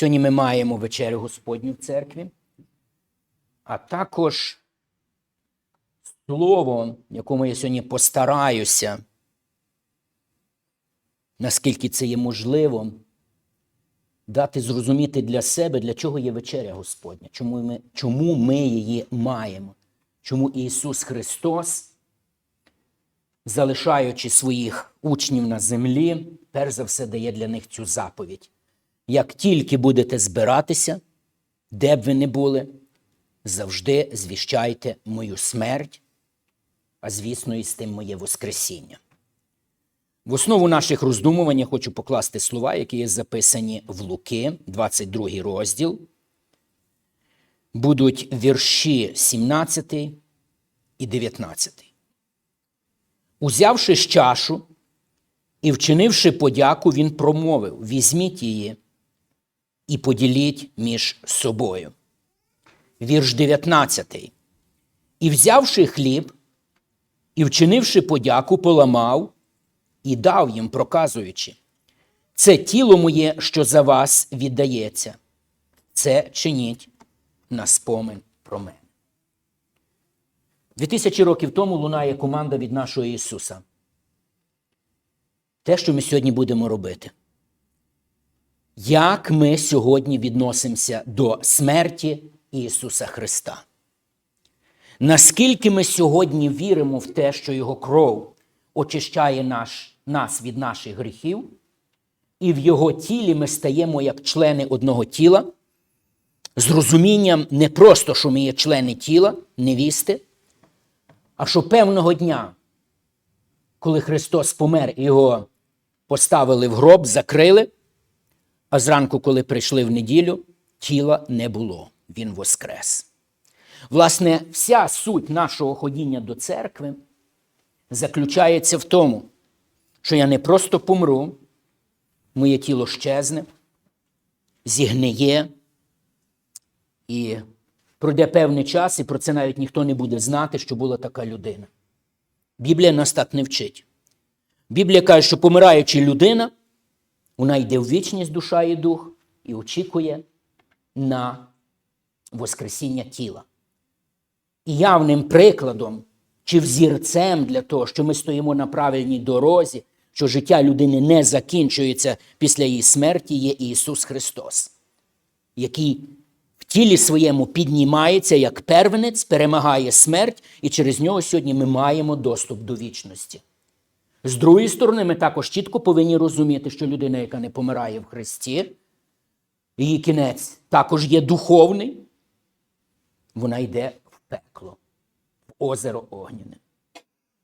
Сьогодні ми маємо вечерю Господню в церкві, а також слово, якому я сьогодні постараюся, наскільки це є можливо, дати зрозуміти для себе, для чого є вечеря Господня, чому ми, чому ми її маємо, чому Ісус Христос, залишаючи своїх учнів на землі, перш за все дає для них цю заповідь. Як тільки будете збиратися, де б ви не були, завжди звіщайте мою смерть, а звісно, і з тим моє Воскресіння. В основу наших роздумувань я хочу покласти слова, які є записані в Луки, 22 розділ. Будуть вірші 17 і 19. Узявши чашу і вчинивши подяку, він промовив: Візьміть її і поділіть між собою. Вірш 19. І взявши хліб, і вчинивши подяку, поламав і дав їм, проказуючи, це тіло моє, що за вас віддається. Це чиніть на спомин про мене. Дві тисячі років тому лунає команда від нашого Ісуса. Те, що ми сьогодні будемо робити. Як ми сьогодні відносимося до смерті Ісуса Христа? Наскільки ми сьогодні віримо в те, що Його кров очищає наш, нас від наших гріхів, і в Його тілі ми стаємо як члени одного тіла, з розумінням не просто, що ми є члени тіла, невісти, а що певного дня, коли Христос помер, його поставили в гроб, закрили, а зранку, коли прийшли в неділю, тіла не було, Він воскрес. Власне, вся суть нашого ходіння до церкви заключається в тому, що я не просто помру, моє тіло щезне, зігниє, і пройде певний час, і про це навіть ніхто не буде знати, що була така людина. Біблія нас так не вчить. Біблія каже, що помираючи людина, вона йде в вічність душа і дух і очікує на Воскресіння тіла. І явним прикладом чи взірцем для того, що ми стоїмо на правильній дорозі, що життя людини не закінчується після її смерті, є Ісус Христос, який в тілі своєму піднімається як первенець, перемагає смерть, і через нього сьогодні ми маємо доступ до вічності. З другої сторони, ми також чітко повинні розуміти, що людина, яка не помирає в Христі, її кінець також є духовний, вона йде в пекло, в озеро Огняне.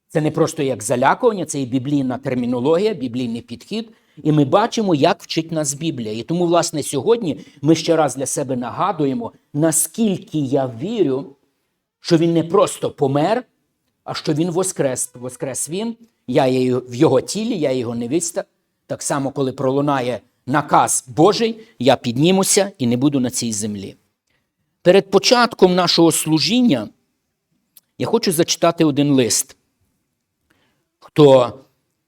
Це не просто як залякування, це і біблійна термінологія, біблійний підхід. І ми бачимо, як вчить нас Біблія. І тому, власне, сьогодні ми ще раз для себе нагадуємо, наскільки я вірю, що він не просто помер, а що він воскрес. Воскрес він, я є в його тілі, я його невіста. Так само, коли пролунає наказ Божий, я піднімуся і не буду на цій землі. Перед початком нашого служіння я хочу зачитати один лист. Хто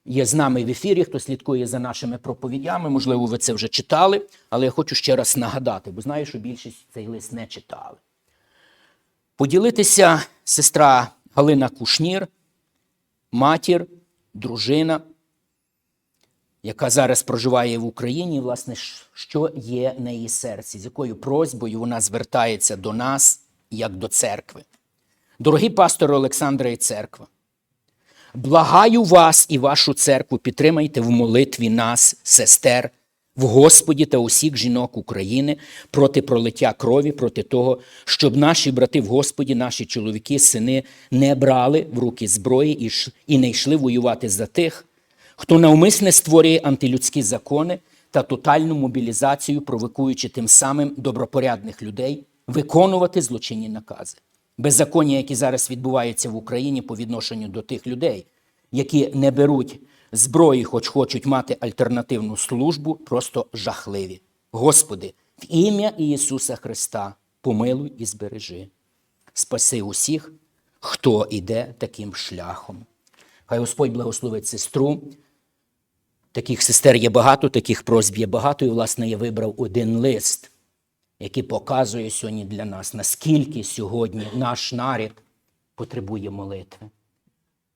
є з нами в ефірі, хто слідкує за нашими проповідями, можливо, ви це вже читали, але я хочу ще раз нагадати, бо знаю, що більшість цей лист не читали. Поділитися сестра Галина Кушнір, матір, дружина, яка зараз проживає в Україні, власне, що є на її серці, з якою просьбою вона звертається до нас, як до церкви. Дорогі пастори Олександра і церква, благаю вас і вашу церкву, підтримайте в молитві нас, сестер, в Господі та усіх жінок України проти пролиття крові, проти того, щоб наші брати в Господі, наші чоловіки, сини не брали в руки зброї і не йшли воювати за тих, хто навмисне створює антилюдські закони та тотальну мобілізацію, провокуючи тим самим добропорядних людей виконувати злочинні накази. Беззаконня, які зараз відбуваються в Україні по відношенню до тих людей, які не беруть зброї, хоч хочуть мати альтернативну службу, просто жахливі. Господи, в ім'я Ісуса Христа помилуй і збережи. Спаси усіх, хто іде таким шляхом. Хай Господь благословить сестру, Таких сестер є багато, таких просьб є багато, і, власне, я вибрав один лист, який показує сьогодні для нас, наскільки сьогодні наш нарід потребує молитви,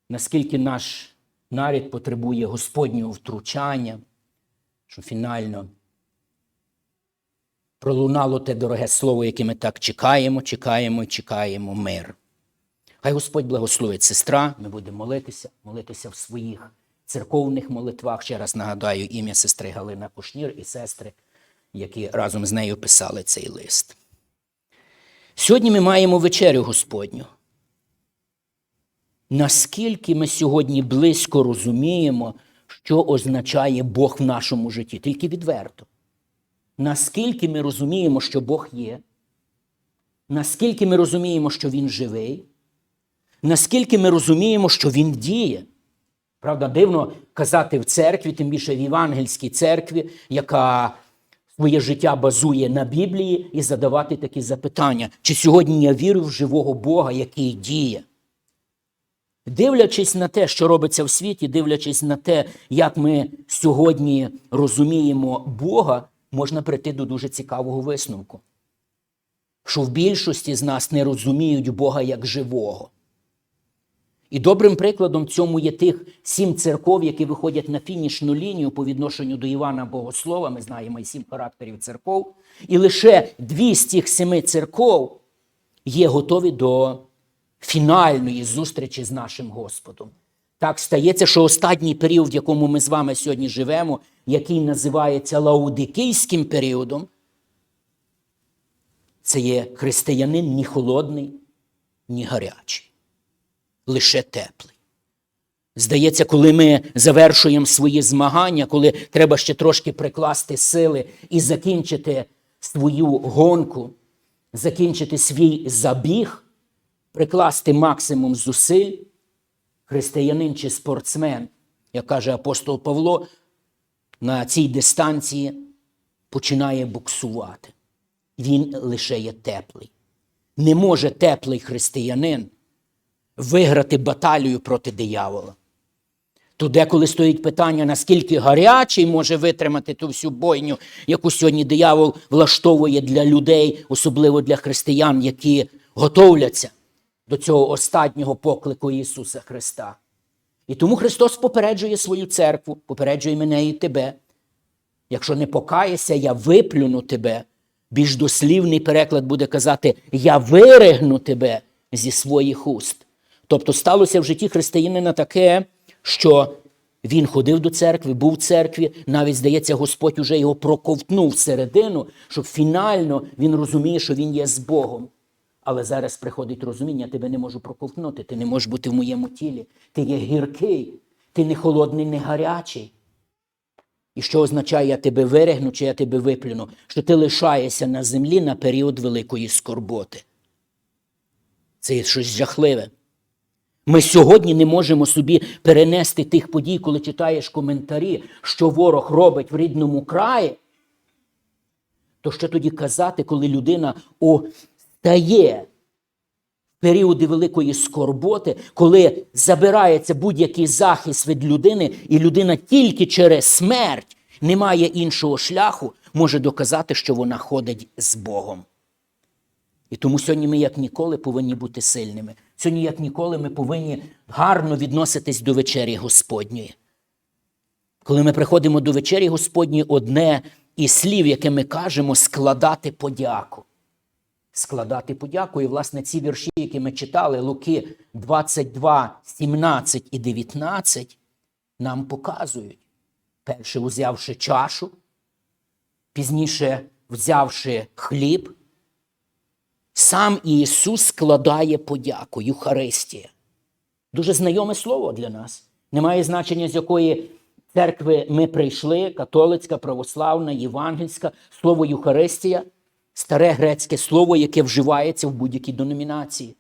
наскільки наш нарід потребує Господнього втручання, що фінально пролунало те дороге слово, яке ми так чекаємо, чекаємо і чекаємо мир. Хай Господь благословить сестра, ми будемо молитися, молитися в своїх церковних молитвах. Ще раз нагадаю ім'я сестри Галина Кушнір і сестри, які разом з нею писали цей лист. Сьогодні ми маємо вечерю Господню. Наскільки ми сьогодні близько розуміємо, що означає Бог в нашому житті, тільки відверто. Наскільки ми розуміємо, що Бог є, наскільки ми розуміємо, що Він живий, наскільки ми розуміємо, що Він діє. Правда, дивно казати в церкві, тим більше в євангельській церкві, яка своє життя базує на Біблії, і задавати такі запитання, чи сьогодні я вірю в живого Бога, який діє. Дивлячись на те, що робиться в світі, дивлячись на те, як ми сьогодні розуміємо Бога, можна прийти до дуже цікавого висновку. Що в більшості з нас не розуміють Бога як живого. І добрим прикладом цьому є тих сім церков, які виходять на фінішну лінію по відношенню до Івана Богослова. Ми знаємо і сім характерів церков. І лише дві з тих семи церков є готові до фінальної зустрічі з нашим Господом. Так стається, що останній період, в якому ми з вами сьогодні живемо, який називається лаудикійським періодом, це є християнин ні холодний, ні гарячий, лише теплий. Здається, коли ми завершуємо свої змагання, коли треба ще трошки прикласти сили і закінчити свою гонку, закінчити свій забіг, прикласти максимум зусиль, християнин чи спортсмен, як каже апостол Павло, на цій дистанції починає буксувати. Він лише є теплий. Не може теплий християнин виграти баталію проти диявола. То деколи стоїть питання, наскільки гарячий може витримати ту всю бойню, яку сьогодні диявол влаштовує для людей, особливо для християн, які готовляться до цього останнього поклику Ісуса Христа. І тому Христос попереджує свою церкву, попереджує мене і тебе. Якщо не покаєшся, я виплюну тебе. Більш дослівний переклад буде казати: Я виригну тебе зі своїх уст. Тобто сталося в житті християнина таке, що він ходив до церкви, був в церкві, навіть, здається, Господь уже його проковтнув всередину, щоб фінально він розуміє, що він є з Богом. Але зараз приходить розуміння, тебе не можу проковтнути, ти не можеш бути в моєму тілі. Ти є гіркий, ти не холодний, не гарячий. І що означає, я тебе виригну чи я тебе виплюну, що ти лишаєшся на землі на період великої скорботи. Це є щось жахливе. Ми сьогодні не можемо собі перенести тих подій, коли читаєш коментарі, що ворог робить в рідному краї. То що тоді казати, коли людина стає в періоди великої скорботи, коли забирається будь-який захист від людини, і людина тільки через смерть не має іншого шляху, може доказати, що вона ходить з Богом. І тому сьогодні ми, як ніколи, повинні бути сильними. Сьогодні, як ніколи, ми повинні гарно відноситись до вечері Господньої. Коли ми приходимо до вечері Господньої, одне із слів, яке ми кажемо, складати подяку. Складати подяку. І, власне, ці вірші, які ми читали, Луки 22, 17 і 19, нам показують, перше узявши чашу, пізніше взявши хліб, сам Ісус складає подяку, Юхаристія. Дуже знайоме слово для нас. Немає значення, з якої церкви ми прийшли, католицька, православна, євангельська, слово Юхаристія, старе грецьке слово, яке вживається в будь-якій деномінації.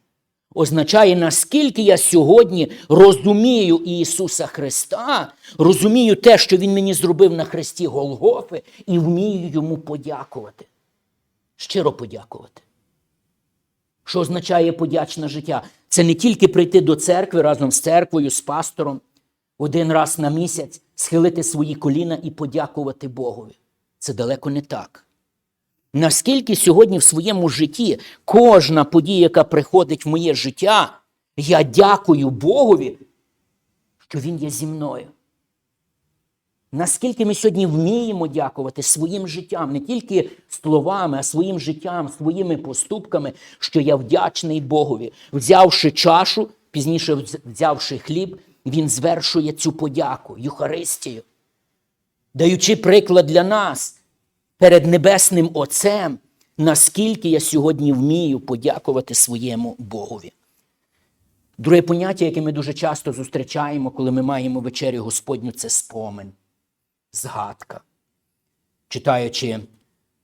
Означає, наскільки я сьогодні розумію Ісуса Христа, розумію те, що Він мені зробив на хресті Голгофи, і вмію йому подякувати. Щиро подякувати. Що означає подячне життя? Це не тільки прийти до церкви разом з церквою, з пастором, один раз на місяць схилити свої коліна і подякувати Богові. Це далеко не так. Наскільки сьогодні в своєму житті кожна подія, яка приходить в моє життя, я дякую Богові, що Він є зі мною. Наскільки ми сьогодні вміємо дякувати своїм життям, не тільки словами, а своїм життям, своїми поступками, що я вдячний Богові. Взявши чашу, пізніше взявши хліб, він звершує цю подяку, Юхаристію, даючи приклад для нас перед Небесним Отцем, наскільки я сьогодні вмію подякувати своєму Богові. Друге поняття, яке ми дуже часто зустрічаємо, коли ми маємо вечерю Господню, це спомин згадка. Читаючи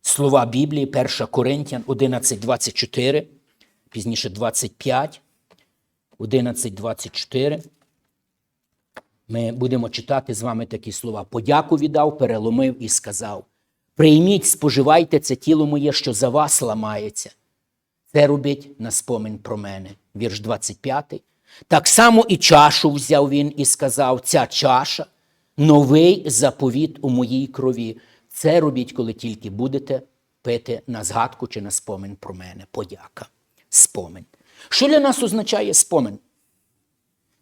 слова Біблії, 1 Коринтян 11.24, пізніше 25, 11.24, ми будемо читати з вами такі слова. Подяку віддав, переломив і сказав: Прийміть, споживайте це тіло моє, що за вас ламається. Це робіть на спомин про мене. Вірш 25. Так само і чашу взяв він і сказав: ця чаша новий заповіт у моїй крові. Це робіть, коли тільки будете пити на згадку чи на спомин про мене. Подяка. Спомин. Що для нас означає спомин?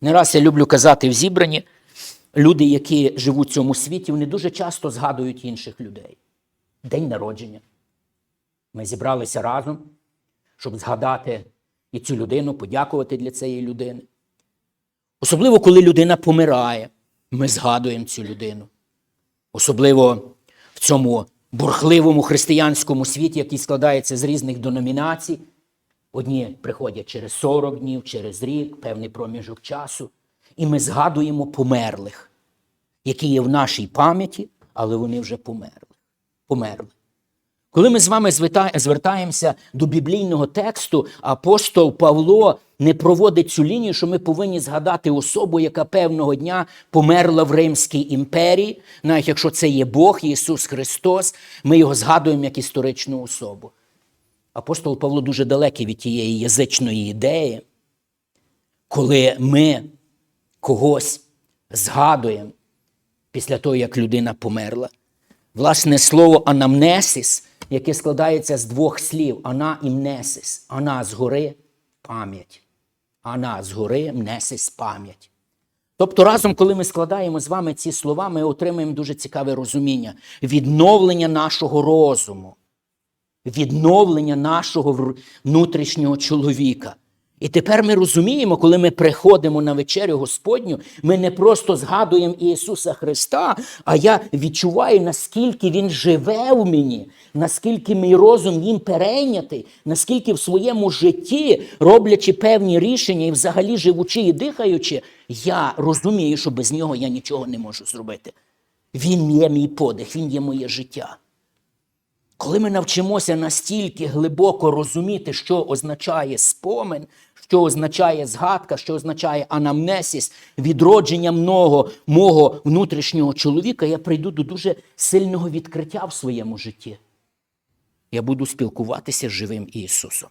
Не раз я люблю казати в зібранні, люди, які живуть в цьому світі, вони дуже часто згадують інших людей. День народження. Ми зібралися разом, щоб згадати і цю людину, подякувати для цієї людини. Особливо, коли людина помирає, ми згадуємо цю людину. Особливо в цьому бурхливому християнському світі, який складається з різних деномінацій. Одні приходять через 40 днів, через рік, певний проміжок часу. І ми згадуємо померлих, які є в нашій пам'яті, але вони вже померли. Померли. Коли ми з вами звертаємося до біблійного тексту, апостол Павло не проводить цю лінію, що ми повинні згадати особу, яка певного дня померла в Римській імперії, навіть якщо це є Бог, Ісус Христос, ми його згадуємо як історичну особу. Апостол Павло дуже далекий від тієї язичної ідеї, коли ми когось згадуємо після того, як людина померла. Власне слово анамнесис яке складається з двох слів ана і мнесис. Ана згори пам'ять. Ана згори мнесис пам'ять. Тобто разом, коли ми складаємо з вами ці слова, ми отримаємо дуже цікаве розуміння відновлення нашого розуму, відновлення нашого внутрішнього чоловіка. І тепер ми розуміємо, коли ми приходимо на вечерю Господню, ми не просто згадуємо Ісуса Христа, а я відчуваю, наскільки Він живе в мені, наскільки мій розум їм перейнятий, наскільки в своєму житті, роблячи певні рішення і взагалі живучи і дихаючи, я розумію, що без нього я нічого не можу зробити. Він є мій подих, Він є моє життя. Коли ми навчимося настільки глибоко розуміти, що означає спомин, що означає згадка, що означає анамнесіс, відродження много, мого внутрішнього чоловіка, я прийду до дуже сильного відкриття в своєму житті. Я буду спілкуватися з живим Ісусом.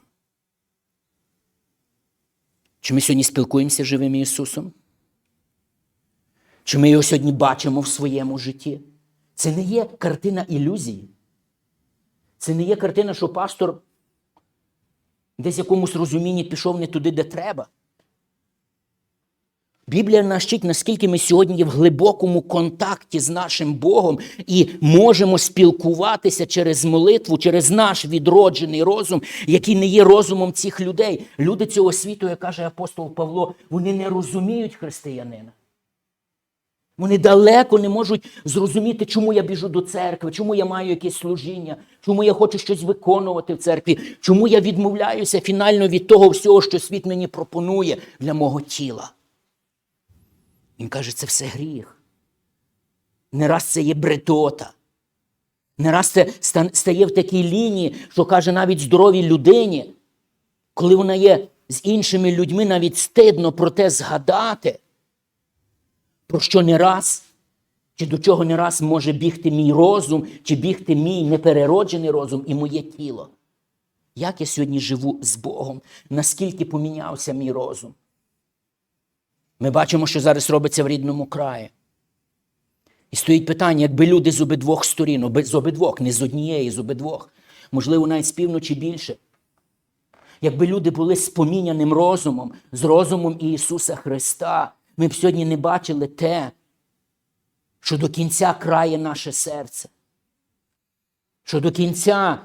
Чи ми сьогодні спілкуємося з живим Ісусом? Чи ми його сьогодні бачимо в своєму житті? Це не є картина ілюзії. Це не є картина, що пастор десь в якомусь розумінні пішов не туди, де треба. Біблія нас вчить, наскільки ми сьогодні є в глибокому контакті з нашим Богом і можемо спілкуватися через молитву, через наш відроджений розум, який не є розумом цих людей. Люди цього світу, як каже апостол Павло, вони не розуміють християнина. Вони далеко не можуть зрозуміти, чому я біжу до церкви, чому я маю якесь служіння, чому я хочу щось виконувати в церкві, чому я відмовляюся фінально від того всього, що світ мені пропонує для мого тіла. Він каже, це все гріх. Не раз це є бредота. Не раз це стає в такій лінії, що каже навіть здоровій людині, коли вона є з іншими людьми, навіть стидно про те згадати про що не раз, чи до чого не раз може бігти мій розум, чи бігти мій неперероджений розум і моє тіло. Як я сьогодні живу з Богом, наскільки помінявся мій розум? Ми бачимо, що зараз робиться в рідному краї. І стоїть питання, якби люди з обидвох сторін, з обидвох, не з однієї, з обидвох, можливо, навіть з півночі більше. Якби люди були з поміняним розумом, з розумом Ісуса Христа, ми б сьогодні не бачили те, що до кінця крає наше серце, що до кінця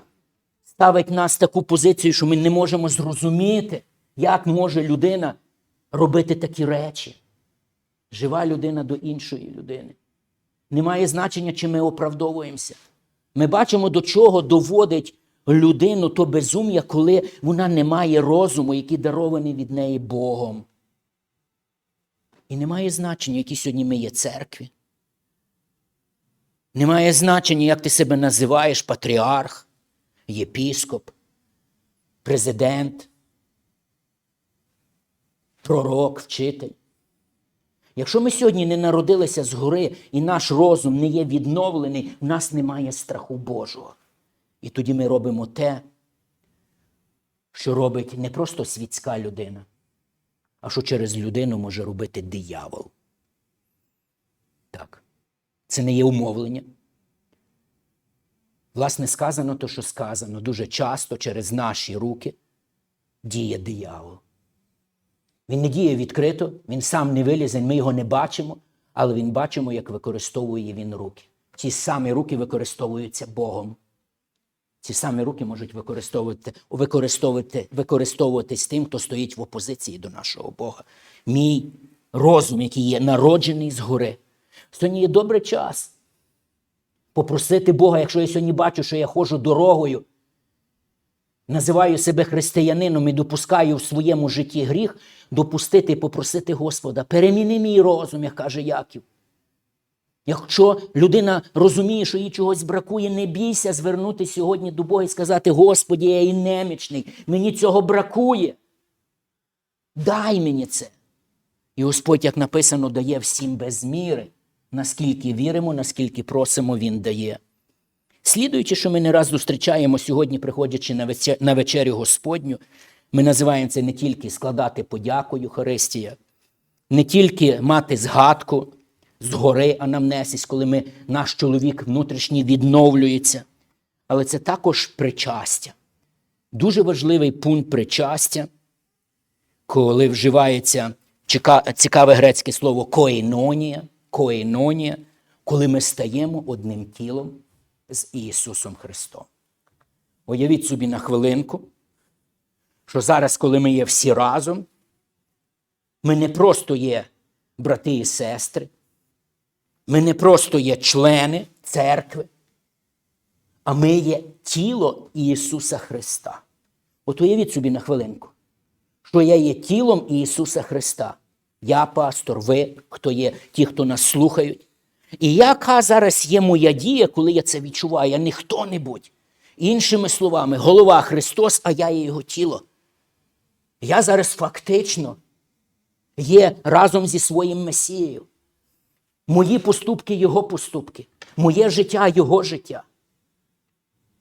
ставить нас в таку позицію, що ми не можемо зрозуміти, як може людина робити такі речі. Жива людина до іншої людини. Немає значення, чи ми оправдовуємося. Ми бачимо, до чого доводить людину то безум'я, коли вона не має розуму, який дарований від неї Богом. І немає значення, які сьогодні ми є церкві. Немає значення, як ти себе називаєш патріарх, єпіскоп, президент, пророк, вчитель. Якщо ми сьогодні не народилися згори і наш розум не є відновлений, в нас немає страху Божого. І тоді ми робимо те, що робить не просто світська людина, а що через людину може робити диявол. Так. Це не є умовлення. Власне, сказано то, що сказано, дуже часто через наші руки діє диявол. Він не діє відкрито, він сам не вилізе, ми його не бачимо, але він бачимо, як використовує він руки. Ті самі руки використовуються Богом. Ці самі руки можуть використовувати, використовувати, використовуватись тим, хто стоїть в опозиції до нашого Бога. Мій розум, який є народжений згори. Сьогодні є добрий час попросити Бога, якщо я сьогодні бачу, що я ходжу дорогою, називаю себе християнином і допускаю в своєму житті гріх, допустити і попросити Господа, переміни мій розум, як каже Яків. Якщо людина розуміє, що їй чогось бракує, не бійся звернути сьогодні до Бога і сказати: Господі, я і немічний, мені цього бракує. Дай мені це. І Господь, як написано, дає всім без міри. Наскільки віримо, наскільки просимо, Він дає. Слідуючи, що ми не раз зустрічаємо сьогодні, приходячи на вече- на вечерю Господню, ми називаємо це не тільки складати подяку Євхаристія, не тільки мати згадку згори анамнесіс, коли ми, наш чоловік внутрішній відновлюється, але це також причастя. Дуже важливий пункт причастя, коли вживається цікаве грецьке слово коїнонія, коїнонія, коли ми стаємо одним тілом з Ісусом Христом. Уявіть собі на хвилинку, що зараз, коли ми є всі разом, ми не просто є брати і сестри, ми не просто є члени церкви, а ми є тіло Ісуса Христа. От уявіть собі на хвилинку, що я є тілом Ісуса Христа. Я пастор, ви, хто є, ті, хто нас слухають. І яка зараз є моя дія, коли я це відчуваю, а не хто-небудь. Іншими словами, голова Христос, а я є Його тіло. Я зараз фактично є разом зі своїм Месією. Мої поступки Його поступки, моє життя Його життя.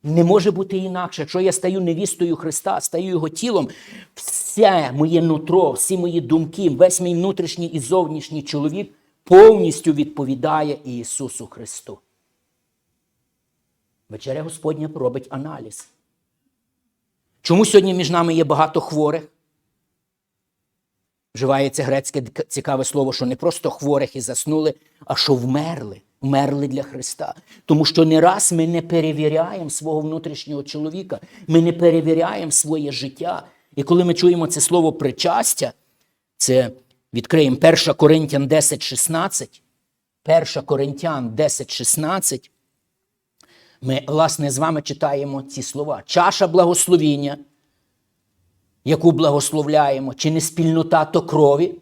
Не може бути інакше. Якщо я стаю невістою Христа, стаю Його тілом, все моє нутро, всі мої думки, весь мій внутрішній і зовнішній чоловік повністю відповідає Ісусу Христу. Вечеря Господня робить аналіз. Чому сьогодні між нами є багато хворих? Вживається грецьке цікаве слово, що не просто хворих і заснули, а що вмерли, вмерли для Христа. Тому що не раз ми не перевіряємо свого внутрішнього чоловіка, ми не перевіряємо своє життя. І коли ми чуємо це слово причастя, це відкриємо 1 Коринтян 10, 16. 1 Коринтян 10, 16. Ми, власне, з вами читаємо ці слова. Чаша благословіння, яку благословляємо, чи не спільнота то крові,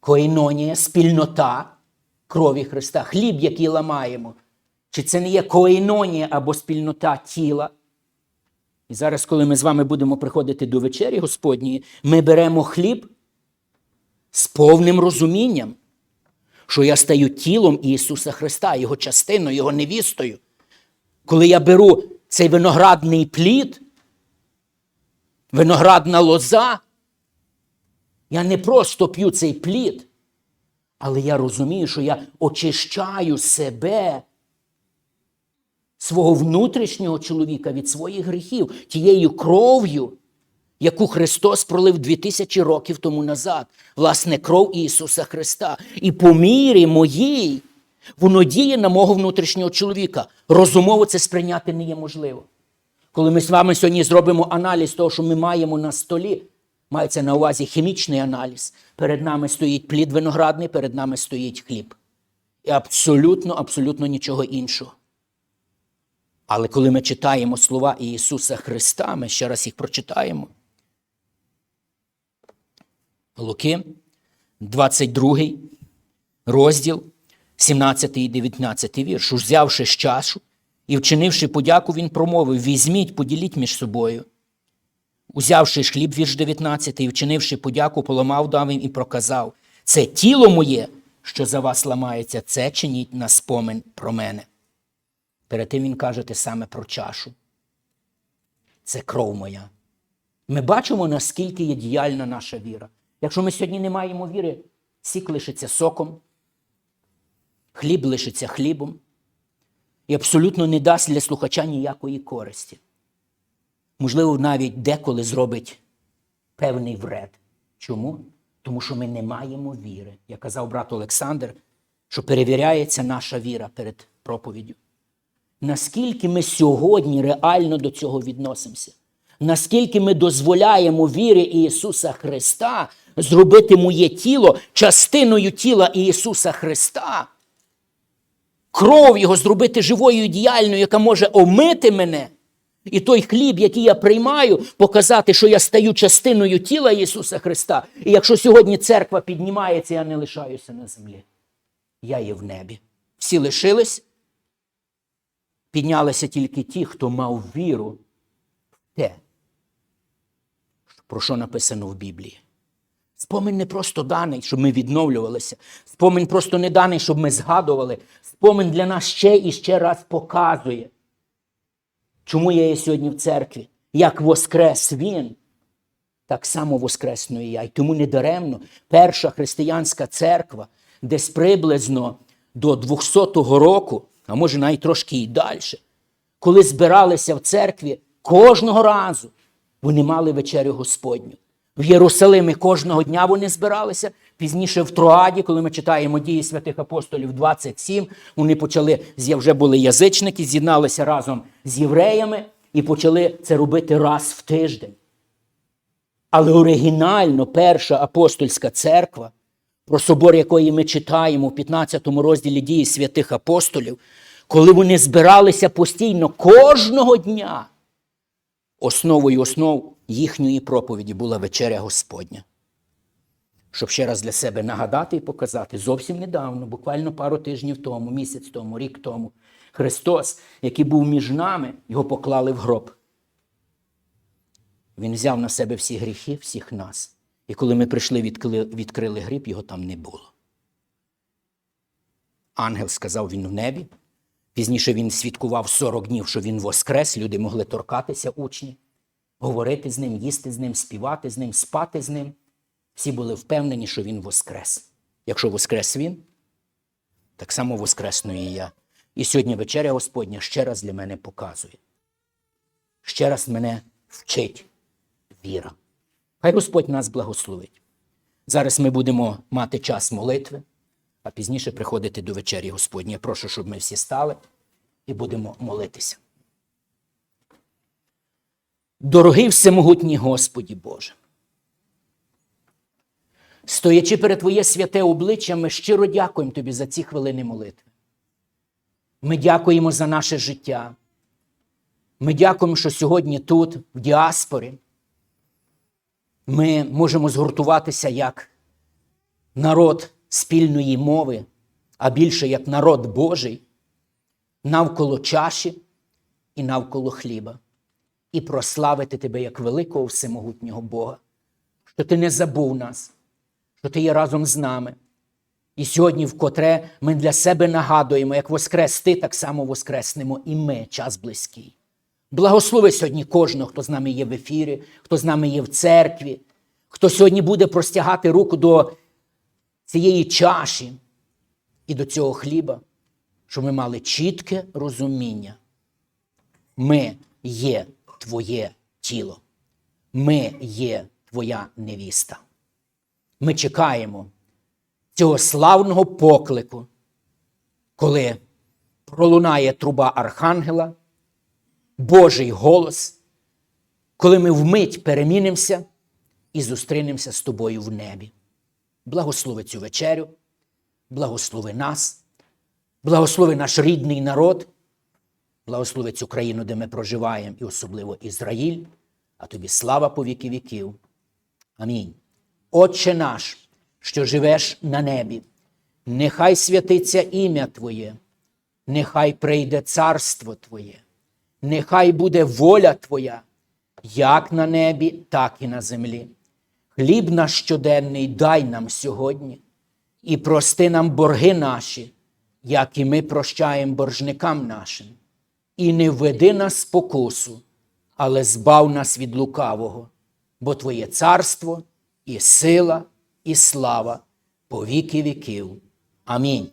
коїнонія, спільнота крові Христа, хліб, який ламаємо, чи це не є коїнонія або спільнота тіла. І зараз, коли ми з вами будемо приходити до вечері Господньої, ми беремо хліб з повним розумінням, що я стаю тілом Ісуса Христа, Його частиною, Його невістою. Коли я беру цей виноградний плід, виноградна лоза, Я не просто п'ю цей плід, але я розумію, що я очищаю себе, свого внутрішнього чоловіка від своїх гріхів, тією кров'ю, яку Христос пролив 2000 років тому назад, власне, кров Ісуса Христа. І по мірі моїй воно діє на мого внутрішнього чоловіка. Розумово це сприйняти не є можливо. Коли ми з вами сьогодні зробимо аналіз того, що ми маємо на столі, мається на увазі хімічний аналіз. Перед нами стоїть плід виноградний, перед нами стоїть хліб. І абсолютно, абсолютно нічого іншого. Але коли ми читаємо слова Ісуса Христа, ми ще раз їх прочитаємо. Луки, 22 розділ, 17 і 19 вірш. Узявши ж чашу і вчинивши подяку, він промовив: Візьміть, поділіть між собою. Узявши ж хліб, вірш 19, і вчинивши подяку, поламав дав їм і проказав: Це тіло моє, що за вас ламається, це чиніть на спомин про мене. Перед тим він каже те саме про чашу. Це кров моя. Ми бачимо, наскільки є діяльна наша віра. Якщо ми сьогодні не маємо віри, сік лишиться соком, хліб лишиться хлібом і абсолютно не дасть для слухача ніякої користі. Можливо, навіть деколи зробить певний вред. Чому? Тому що ми не маємо віри. Як казав брат Олександр, що перевіряється наша віра перед проповіддю. Наскільки ми сьогодні реально до цього відносимося? Наскільки ми дозволяємо вірі Ісуса Христа зробити моє тіло частиною тіла Ісуса Христа, кров Його зробити живою і діяльною, яка може омити мене, і той хліб, який я приймаю, показати, що я стаю частиною тіла Ісуса Христа. І якщо сьогодні церква піднімається, я не лишаюся на землі. Я є в небі. Всі лишились, піднялися тільки ті, хто мав віру в те, про що написано в Біблії. Спомин не просто даний, щоб ми відновлювалися. Спомин просто не даний, щоб ми згадували. Спомин для нас ще і ще раз показує, чому я є сьогодні в церкві. Як воскрес він, так само воскресну і я. І тому недаремно перша християнська церква, десь приблизно до 200-го року, а може навіть трошки і далі, коли збиралися в церкві кожного разу, вони мали вечерю Господню. В Єрусалимі кожного дня вони збиралися. Пізніше в Троаді, коли ми читаємо дії святих апостолів 27, вони почали, вже були язичники, з'єдналися разом з євреями і почали це робити раз в тиждень. Але оригінально перша апостольська церква, про собор якої ми читаємо в 15 розділі дії святих апостолів, коли вони збиралися постійно кожного дня, основою основ їхньої проповіді була вечеря Господня. Щоб ще раз для себе нагадати і показати, зовсім недавно, буквально пару тижнів тому, місяць тому, рік тому, Христос, який був між нами, його поклали в гроб. Він взяв на себе всі гріхи, всіх нас. І коли ми прийшли, відкрили, відкрили гріб, його там не було. Ангел сказав, він в небі. Пізніше він свідкував 40 днів, що він воскрес, люди могли торкатися учні, говорити з ним, їсти з ним, співати з ним, спати з ним. Всі були впевнені, що він воскрес. Якщо воскрес він, так само воскресну і я. І сьогодні вечеря Господня ще раз для мене показує. Ще раз мене вчить віра. Хай Господь нас благословить. Зараз ми будемо мати час молитви, а пізніше приходити до вечері Господні. Я прошу, щоб ми всі стали і будемо молитися. Дорогий всемогутній Господі Боже. Стоячи перед Твоє святе обличчя, ми щиро дякуємо Тобі за ці хвилини молитви. Ми дякуємо за наше життя. Ми дякуємо, що сьогодні тут, в діаспорі, ми можемо згуртуватися як народ спільної мови, а більше як народ Божий, навколо чаші і навколо хліба, і прославити Тебе як великого всемогутнього Бога, що Ти не забув нас, що Ти є разом з нами. І сьогодні, вкотре ми для себе нагадуємо, як воскрес ти, так само воскреснемо і ми, час близький. Благослови сьогодні кожного, хто з нами є в ефірі, хто з нами є в церкві, хто сьогодні буде простягати руку до цієї чаші і до цього хліба, щоб ми мали чітке розуміння. Ми є Твоє тіло. Ми є Твоя невіста. Ми чекаємо цього славного поклику, коли пролунає труба Архангела, Божий голос, коли ми вмить перемінимося і зустрінемося з тобою в небі. Благослови цю вечерю, благослови нас, благослови наш рідний народ, благослови цю країну, де ми проживаємо, і особливо Ізраїль, а тобі слава по віки віків. Амінь. Отче наш, що живеш на небі, нехай святиться ім'я Твоє, нехай прийде царство Твоє, нехай буде воля Твоя, як на небі, так і на землі. Хліб наш щоденний дай нам сьогодні, і прости нам борги наші, як і ми прощаємо боржникам нашим. І не введи нас спокусу, але збав нас від лукавого, бо Твоє царство і сила, і слава по віки віків. Амінь.